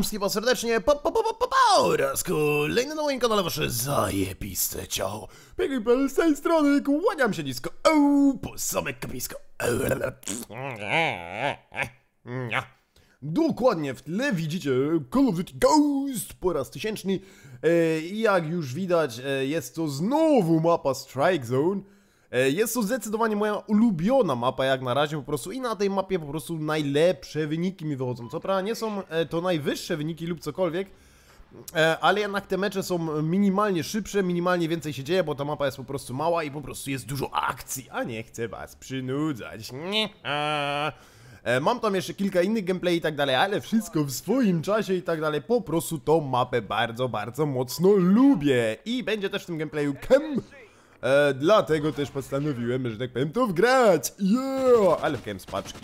Wszystkich bardzo serdecznie po, po, po, po, po, po oraz kolejny na moim kanale wasze zajebiste ciało. Piękny z tej strony, kłaniam się nisko, o, po same kapisko. Dokładnie, w tle widzicie Call of Duty Ghost po raz tysięczny. E, I jak już widać, e, jest to znowu mapa Strike Zone. E, Jest to zdecydowanie moja ulubiona mapa jak na razie po prostu i na tej mapie po prostu najlepsze wyniki mi wychodzą. Co prawda nie są e, to najwyższe wyniki lub cokolwiek, e, ale jednak te mecze są minimalnie szybsze, minimalnie więcej się dzieje, bo ta mapa jest po prostu mała i po prostu jest dużo akcji, a nie chcę was przynudzać. Nie. Mam tam jeszcze kilka innych gameplay i tak dalej, ale wszystko w swoim czasie i tak dalej. Po prostu tą mapę bardzo, bardzo mocno lubię. I będzie też w tym gameplayu cam. E, dlatego też postanowiłem, że tak powiem, to wgrać. Yeah! Ale wgrałem z paczki.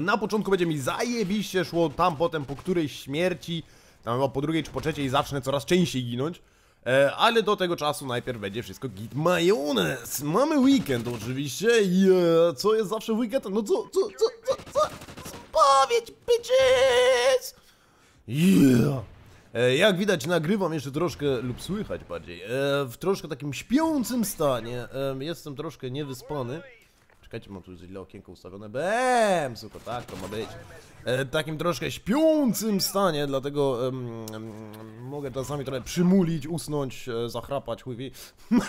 Na początku będzie mi zajebiście szło, tam potem po którejś śmierci, tam chyba po drugiej czy po trzeciej zacznę coraz częściej ginąć. E, ale do tego czasu najpierw będzie wszystko git majonez. Mamy weekend oczywiście i e, co jest zawsze weekend? No co, co, co, co, co? Spowiedź, bitches! Yeah! E, Jak widać, nagrywam jeszcze troszkę, lub słychać bardziej, e, w troszkę takim śpiącym stanie. E, Jestem troszkę niewyspany. Czekajcie, mam tu źle okienko ustawione. Bem! Suko, tak to ma być. Takim troszkę śpiącym stanie, dlatego em, em, mogę czasami trochę przymulić, usnąć, zachrapać, chływi.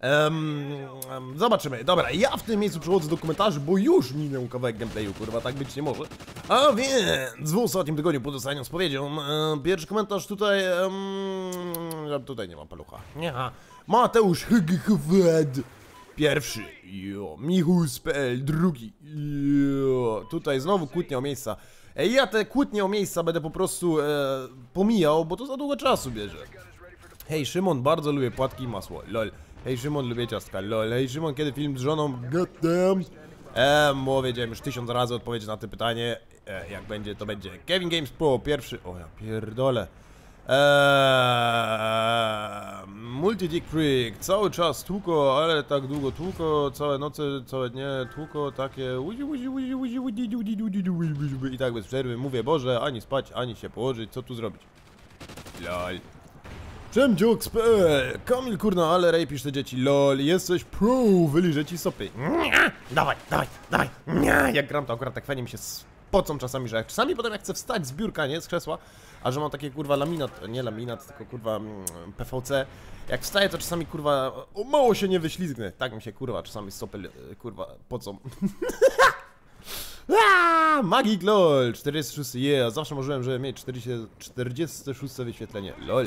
Em, zobaczymy. Dobra, ja w tym miejscu przechodzę do komentarzy, bo już minął kawałek gameplayu, kurwa, tak być nie może. A więc w ostatnim tygodniu po dostaniu spowiedzią, e, pierwszy komentarz tutaj, em, tutaj nie ma palucha. Nie, Mateusz Hygwed. Pierwszy, jo, Michus.pl, drugi, jo, tutaj znowu kłótnia o miejsca. Ja te kłótnie o miejsca będę po prostu e, pomijał, bo to za długo czasu bierze. Hej Szymon, bardzo lubię płatki i masło, lol. Hej Szymon, lubię ciastka, lol. Hej Szymon, kiedy film z żoną? Goddamn! Ehm, bo wiedziałem już tysiąc razy odpowiedź na to pytanie. E, jak będzie, to będzie. Kevin Games Pro, pierwszy... O ja pierdolę. Eee, Multidick Freak, cały czas tłuko, ale tak długo tłuko, całe noce, całe dnie tłuko, takie i tak bez przerwy, mówię Boże, ani spać, ani się położyć, co tu zrobić? Lol. Przemdziux.pl Kamil kurna, ale rej pisz te dzieci, lol, jesteś pro, wyliżę ci sopy. Nie, dawaj, dawaj, dawaj, nie, jak gram to akurat tak fajnie mi się spocą czasami, że jak czasami potem jak chcę wstać z biurka, nie, z krzesła, a że mam takie kurwa laminat, nie laminat, tylko kurwa mm, PVC, jak wstaję to czasami kurwa, o mało się nie wyślizgnę, tak mi się kurwa czasami stopy e, kurwa pocą. Aaa, Magik LOL 46, yeah, zawsze marzyłem, żeby mieć 40, 46 wyświetlenie, LOL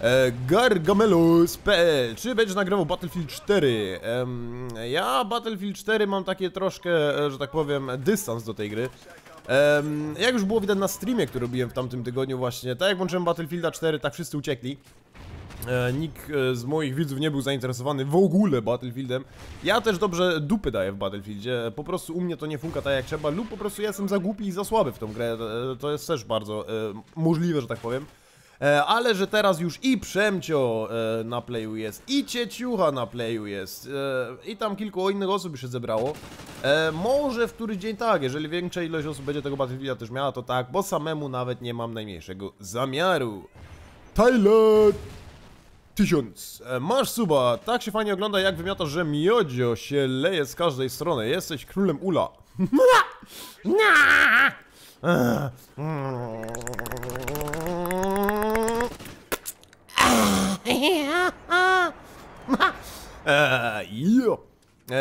e, Gargamelus.pl Czy będziesz nagrywał Battlefield 4? Em, ja Battlefield 4 mam takie troszkę, e, że tak powiem, dystans do tej gry Jak już było widać na streamie, który robiłem w tamtym tygodniu właśnie, tak jak włączyłem Battlefielda 4, tak wszyscy uciekli E, Nikt e, z moich widzów nie był zainteresowany w ogóle Battlefieldem. Ja też dobrze dupy daję w Battlefieldzie. Po prostu u mnie to nie funka tak jak trzeba, lub po prostu ja jestem za głupi i za słaby w tą grę. To jest też bardzo możliwe, że tak powiem. E, Ale że teraz już i Przemcio e, na playu jest, i Cieciucha na playu jest, e, i tam kilku innych osób już się zebrało. Może w któryś dzień tak, jeżeli większa ilość osób będzie tego Battlefielda też miała, to tak, bo samemu nawet nie mam najmniejszego zamiaru. Tyler Tysiąc. Masz suba. Tak się fajnie ogląda, jak wymiatasz, że miodzio się leje z każdej strony. Jesteś królem ula. Eee,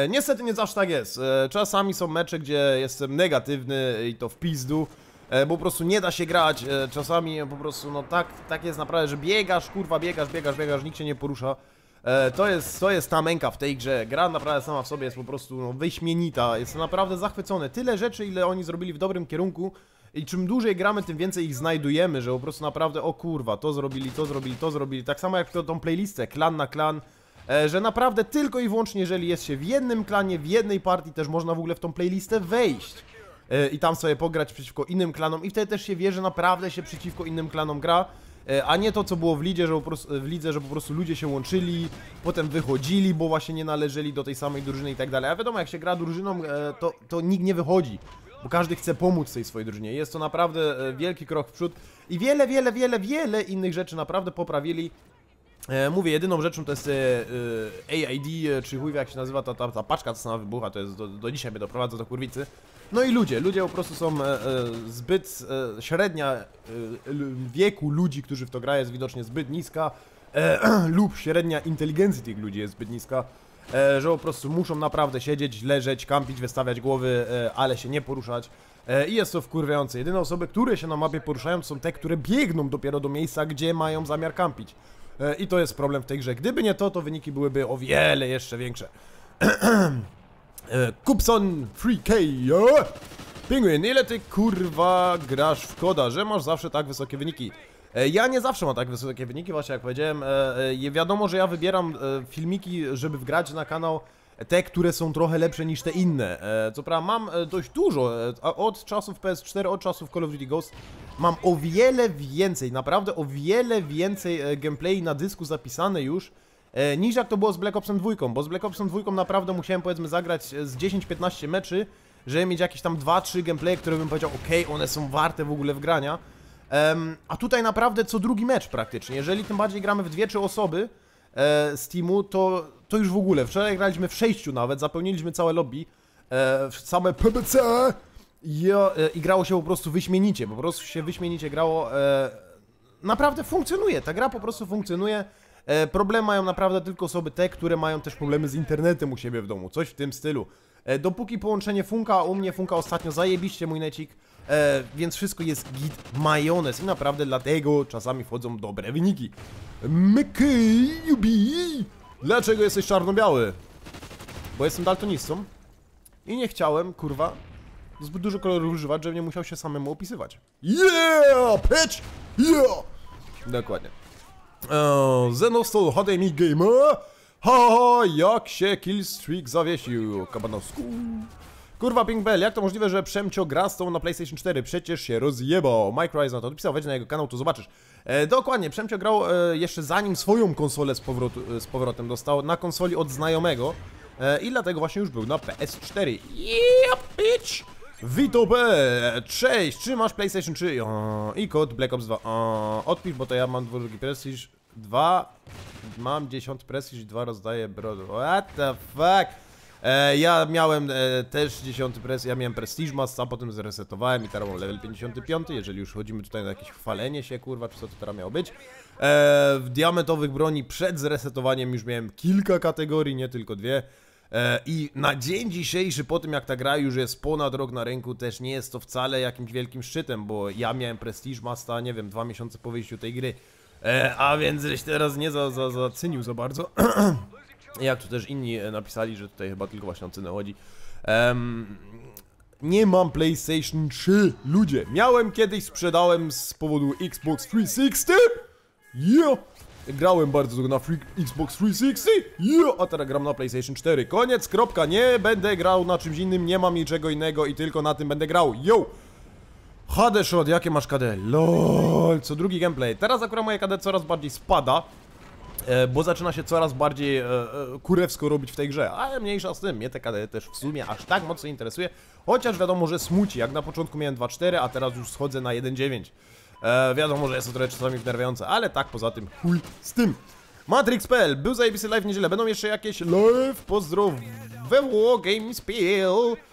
niestety nie zawsze tak jest. E, czasami są mecze, gdzie jestem negatywny i to w pizdu. E, bo po prostu nie da się grać. Czasami po prostu, no tak, tak jest naprawdę, że biegasz, kurwa, biegasz, biegasz, biegasz, nikt się nie porusza. To, jest, to jest ta męka w tej grze. Gra naprawdę sama w sobie jest po prostu no, wyśmienita. Jestem naprawdę zachwycony. Tyle rzeczy, ile oni zrobili w dobrym kierunku. I czym dłużej gramy, tym więcej ich znajdujemy, że po prostu naprawdę, o kurwa, to zrobili, to zrobili, to zrobili. Tak samo jak to, tą playlistę, klan na klan. E, że naprawdę tylko i wyłącznie, jeżeli jest się w jednym klanie, w jednej partii, też można w ogóle w tą playlistę wejść e, i tam sobie pograć przeciwko innym klanom i wtedy też się wie, że naprawdę się przeciwko innym klanom gra, e, a nie to, co było w że po prostu, w lidze, że po prostu ludzie się łączyli, potem wychodzili, bo właśnie nie należeli do tej samej drużyny i tak dalej. A wiadomo, jak się gra drużyną, to, to nikt nie wychodzi. Bo każdy chce pomóc tej swojej drużynie. Jest to naprawdę e, wielki krok w przód i wiele, wiele, wiele, wiele innych rzeczy naprawdę poprawili. E, mówię, jedyną rzeczą to jest e, AID, czy chuj jak się nazywa ta, ta, ta paczka, co sama wybucha, to jest do, do dzisiaj mnie doprowadza do kurwicy. No i ludzie, ludzie po prostu są zbyt średnia wieku ludzi, którzy w to grają jest widocznie zbyt niska lub średnia inteligencji tych ludzi jest zbyt niska, że po prostu muszą naprawdę siedzieć, leżeć, kampić, wystawiać głowy, e, ale się nie poruszać. E, I jest to wkurwiające. Jedyne osoby, które się na mapie poruszają, są te, które biegną dopiero do miejsca, gdzie mają zamiar kampić. E, I to jest problem w tej grze. Gdyby nie to, to wyniki byłyby o wiele jeszcze większe. E, Kupson 3K, ja? Penguin, ile ty kurwa grasz w koda, że masz zawsze tak wysokie wyniki? E, Ja nie zawsze mam tak wysokie wyniki, właśnie jak powiedziałem. E, e, Wiadomo, że ja wybieram filmiki, żeby wgrać na kanał te, które są trochę lepsze niż te inne. Co prawda mam dość dużo, od czasów PS4, od czasów Call of Duty Ghost mam o wiele więcej, naprawdę o wiele więcej gameplay na dysku zapisane już niż jak to było z Black Opsem 2, bo z Black Opsem 2 naprawdę musiałem powiedzmy zagrać z 10-15 meczy, żeby mieć jakieś tam 2-3 gameplay, które bym powiedział, ok, one są warte w ogóle wgrania. A tutaj naprawdę co drugi mecz praktycznie, jeżeli tym bardziej gramy w dwie czy osoby e, z teamu, to, to już w ogóle, wczoraj graliśmy w sześciu nawet, zapełniliśmy całe lobby, e, same PBC i, e, i grało się po prostu wyśmienicie, po prostu się wyśmienicie grało, naprawdę funkcjonuje, ta gra po prostu funkcjonuje. Problem mają naprawdę tylko osoby te, które mają też problemy z internetem u siebie w domu, coś w tym stylu. E, dopóki połączenie funka, u mnie funka ostatnio zajebiście mój necik, e, więc wszystko jest git majonez i naprawdę dlatego czasami wchodzą dobre wyniki. MKUB! Dlaczego jesteś czarno-biały? Bo jestem daltonistą i nie chciałem, kurwa, zbyt dużo kolorów używać, żebym nie musiał się samemu opisywać. Yeah, bitch! Yeah! Dokładnie. Eee, Zenostol HDMI Gamer. Ha, ha, jak się killstreak zawiesił, kabanowsku. Kurwa, Pink Bell, jak to możliwe, że Przemcio gra z tą na PlayStation 4? Przecież się rozjebał. Mike Rise na to odpisał, wejdź na jego kanał, to zobaczysz. E, dokładnie, Przemcio grał e, jeszcze zanim swoją konsolę z, powrotu, e, z powrotem dostał na konsoli od znajomego. E, I dlatego właśnie już był na PS4. Yeah, bitch! Vito B, cześć, czy masz PlayStation 3? O, I kod Black Ops 2. O, odpisz, bo to ja mam drugi Prestige 2. Mam 10 Prestige 2 rozdaję brodu. What the fuck? E, ja miałem e, też 10 pres, ja miałem Prestige Mass, a potem zresetowałem i teraz mam level 55, jeżeli już chodzimy tutaj na jakieś chwalenie się, kurwa, czy co to teraz miało być. E, w diamentowych broni przed zresetowaniem już miałem kilka kategorii, nie tylko dwie. E, I na dzień dzisiejszy, po tym jak ta gra już jest ponad rok na rynku, też nie jest to wcale jakimś wielkim szczytem, bo ja miałem Prestige Masta, nie wiem, dwa miesiące po wyjściu tej gry. E, a więc żeś teraz nie za, za, zacenił za bardzo. Jak tu też inni e, napisali, że tutaj chyba tylko właśnie o cenę chodzi. Em, nie mam PlayStation 3, ludzie. Miałem kiedyś, sprzedałem z powodu Xbox 360. Yeah! Grałem bardzo długo na Xbox 360. Yeah! A teraz gram na PlayStation 4. Koniec, kropka. Nie będę grał na czymś innym, nie mam niczego innego i tylko na tym będę grał. Yo! HD shot, jakie masz KD? LOL, co drugi gameplay. Teraz akurat moje KD coraz bardziej spada. E, bo zaczyna się coraz bardziej e, e, kurewsko robić w tej grze, ale mniejsza z tym, mnie te KD też w sumie aż tak mocno interesuje, chociaż wiadomo, że smuci, jak na początku miałem 2.4, a teraz już schodzę na 1.9. E, wiadomo, że jest to trochę czasami wnerwiające, ale tak poza tym, chuj z tym. Matrix.pl, był zajebisty live w niedzielę, będą jeszcze jakieś live, pozdroweło GameSpiel. Ehm,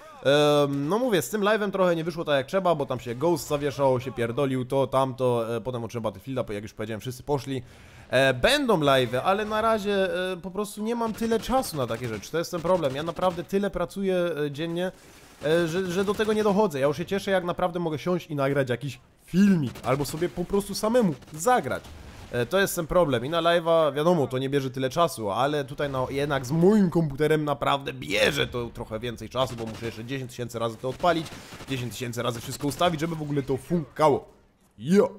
no mówię, z tym live'em trochę nie wyszło tak jak trzeba, bo tam się Ghost zawieszał, się pierdolił, to, tamto, e, potem o Battlefielda, jak już powiedziałem, wszyscy poszli. E, będą live'y, ale na razie e, po prostu nie mam tyle czasu na takie rzeczy, to jest ten problem. Ja naprawdę tyle pracuję dziennie, że, że do tego nie dochodzę. Ja już się cieszę, jak naprawdę mogę siąść i nagrać jakiś filmik, albo sobie po prostu samemu zagrać. E, To jest ten problem i na live'a wiadomo, to nie bierze tyle czasu, ale tutaj no jednak z moim komputerem naprawdę bierze to trochę więcej czasu, bo muszę jeszcze 10 tysięcy razy to odpalić, 10 tysięcy razy wszystko ustawić, żeby w ogóle to funkało. Jo!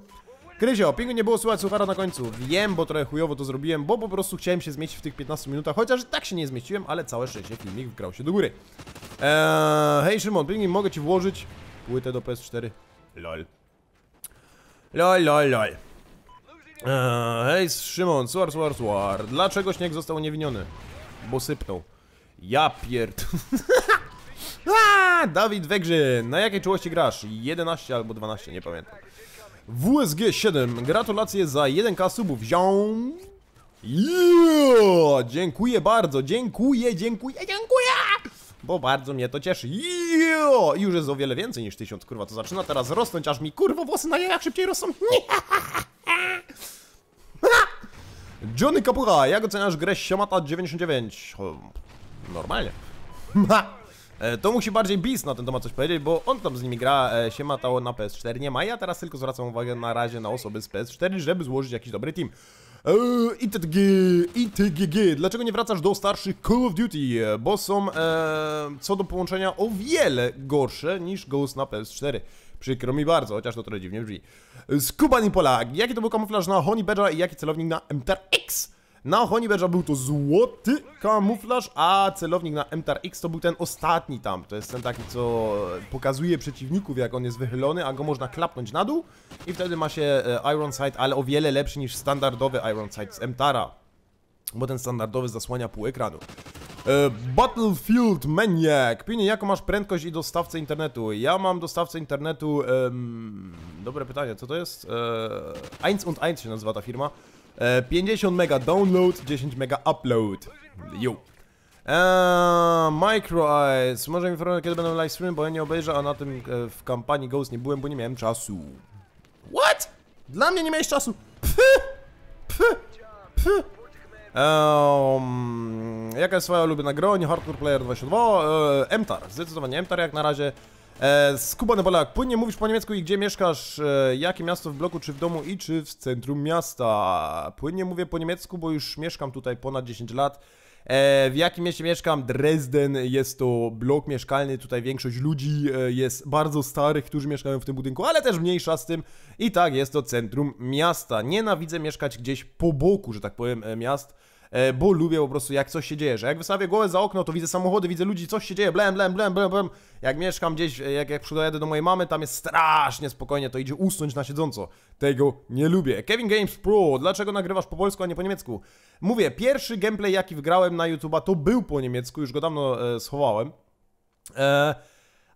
Krysio, pingu nie było słychać suchara na końcu. Wiem, bo trochę chujowo to zrobiłem, bo po prostu chciałem się zmieścić w tych 15 minutach, chociaż tak się nie zmieściłem, ale całe szczęście filmik wgrał się do góry. Eee, hej Szymon, pingu, mogę ci włożyć płytę do PS4? Lol. Lol, lol, lol. Eee, hej Szymon, suar, suar, suar. Dlaczego śnieg został niewiniony? Bo sypnął. Ja pierd... Aaa! Dawid Wegrzyn, na jakiej czułości grasz? 11 albo 12, nie pamiętam. WSG 7, gratulacje za 1k subów, ziom. Yeah! Dziękuję bardzo, dziękuję, dziękuję, dziękuję! Bo bardzo mnie to cieszy. Yeah! Już jest o wiele więcej niż 1000, kurwa, to zaczyna teraz rosnąć, aż mi kurwa włosy na jajach szybciej rosną. Johnny Kapura, jak oceniasz grę Siamata 99? O, Normalnie. E, To musi bardziej Beast na ten temat coś powiedzieć, bo on tam z nimi gra, e, się matało na PS4 nie ma, ja teraz tylko zwracam uwagę na razie na osoby z PS4, żeby złożyć jakiś dobry team. Eee, ITG, ITGG, dlaczego nie wracasz do starszych Call of Duty? Bo są e, co do połączenia o wiele gorsze niż Ghost na PS4. Przykro mi bardzo, chociaż to trochę dziwnie brzmi. Skuban i Polak, jaki to był kamuflaż na Honey Badger i jaki celownik na MTR-X? Na Honey Badger był to złoty kamuflaż, a celownik na MTR-X to był ten ostatni tam. To jest ten taki, co pokazuje przeciwników, jak on jest wychylony, a go można klapnąć na dół i wtedy ma się e, Iron Sight, ale o wiele lepszy niż standardowy Iron Sight z MTAR-a. Bo ten standardowy zasłania pół ekranu. E, Battlefield Maniac. Pinie, jaką masz prędkość i dostawcę internetu? Ja mam dostawcę internetu. em, dobre pytanie, co to jest? E, Eins und Eins się nazywa ta firma. E, 50 mega download, 10 mega upload. Yo. Eee, Micro Eyes. Może informować, kiedy będą live streamy, bo ja nie obejrzę, a na tym e, w kampanii Ghost nie byłem, bo nie miałem czasu. What? Dla mnie nie miałeś czasu. Pfy! Pfy! Pfy! Um, jaka jest twoja ulubiona broń? Hardcore Player 22? E, MTAR, zdecydowanie MTAR jak na razie. E, Skubany Polak, płynnie mówisz po niemiecku i gdzie mieszkasz? E, jakie miasto w bloku, czy w domu i czy w centrum miasta? Płynnie mówię po niemiecku, bo już mieszkam tutaj ponad 10 lat. E, w jakim mieście mieszkam? Dresden, jest to blok mieszkalny, tutaj większość ludzi e, jest bardzo starych, którzy mieszkają w tym budynku, ale też mniejsza z tym. I tak, jest to centrum miasta. Nienawidzę mieszkać gdzieś po boku, że tak powiem, miast. E, bo lubię po prostu jak coś się dzieje, że jak wystawię głowę za okno, to widzę samochody, widzę ludzi, coś się dzieje, blem, blem, blem, blem, blem. Jak mieszkam gdzieś, e, jak, jak przyjadę do mojej mamy, tam jest strasznie spokojnie, to idzie usnąć na siedząco. Tego nie lubię. Kevin Games Pro, dlaczego nagrywasz po polsku, a nie po niemiecku? Mówię, pierwszy gameplay jaki wgrałem na YouTube'a to był po niemiecku, już go dawno e, schowałem. E,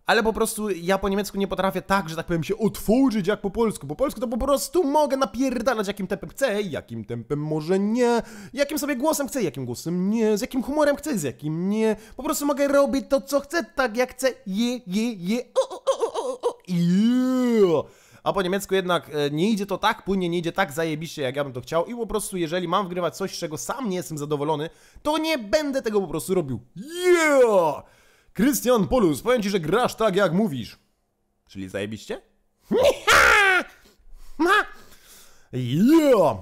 ale po prostu ja po niemiecku nie potrafię tak, że tak powiem, się otworzyć jak po polsku. Po polsku to po prostu mogę napierdalać jakim tempem chcę, jakim tempem może nie, jakim sobie głosem chcę, jakim głosem nie, z jakim humorem chcę, z jakim nie. Po prostu mogę robić to, co chcę, tak jak chcę. Je, je, je. O, o, o, o, o, o. Yeah. A po niemiecku jednak e, nie idzie to tak płynnie, nie idzie tak zajebiście, jak ja bym to chciał. I po prostu, jeżeli mam wgrywać coś, z czego sam nie jestem zadowolony, to nie będę tego po prostu robił. Yeah! Krystian Polus, powiem ci, że grasz tak, jak mówisz. Czyli zajebiście? Yeah!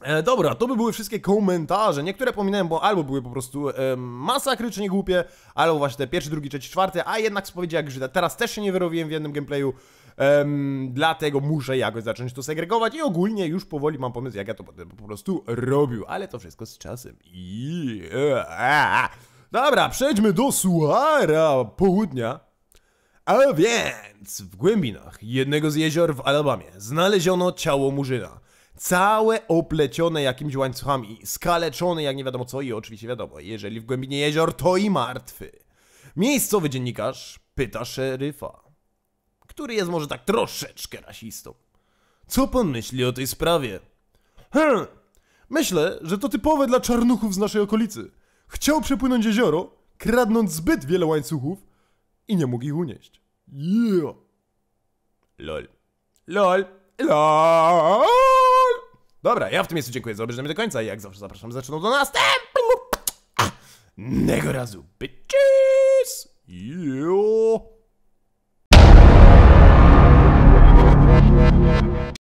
E, dobra, to by były wszystkie komentarze. Niektóre pominąłem, bo albo były po prostu e, masakrycznie głupie, albo właśnie te pierwszy, drugi, trzeci, czwarty, a jednak spowiedzi jak Żyda. Teraz też się nie wyrobiłem w jednym gameplayu, em, dlatego muszę jakoś zacząć to segregować i ogólnie już powoli mam pomysł, jak ja to będę po prostu robił, ale to wszystko z czasem. Yeah. Dobra, przejdźmy do suara południa. A więc w głębinach jednego z jezior w Alabamie znaleziono ciało murzyna. Całe oplecione jakimiś łańcuchami, skaleczone jak nie wiadomo co i oczywiście wiadomo, jeżeli w głębinie jezior to i martwy. Miejscowy dziennikarz pyta szeryfa, który jest może tak troszeczkę rasistą. Co pan myśli o tej sprawie? Hm, myślę, że to typowe dla czarnuchów z naszej okolicy. Chciał przepłynąć jezioro, kradnąc zbyt wiele łańcuchów i nie mógł ich unieść. Yeah. Lol. Lol. LOL! Dobra, ja w tym miejscu dziękuję za obejrzenie do końca i jak zawsze zapraszam zaczną do następnego razu. Bitches! Yo!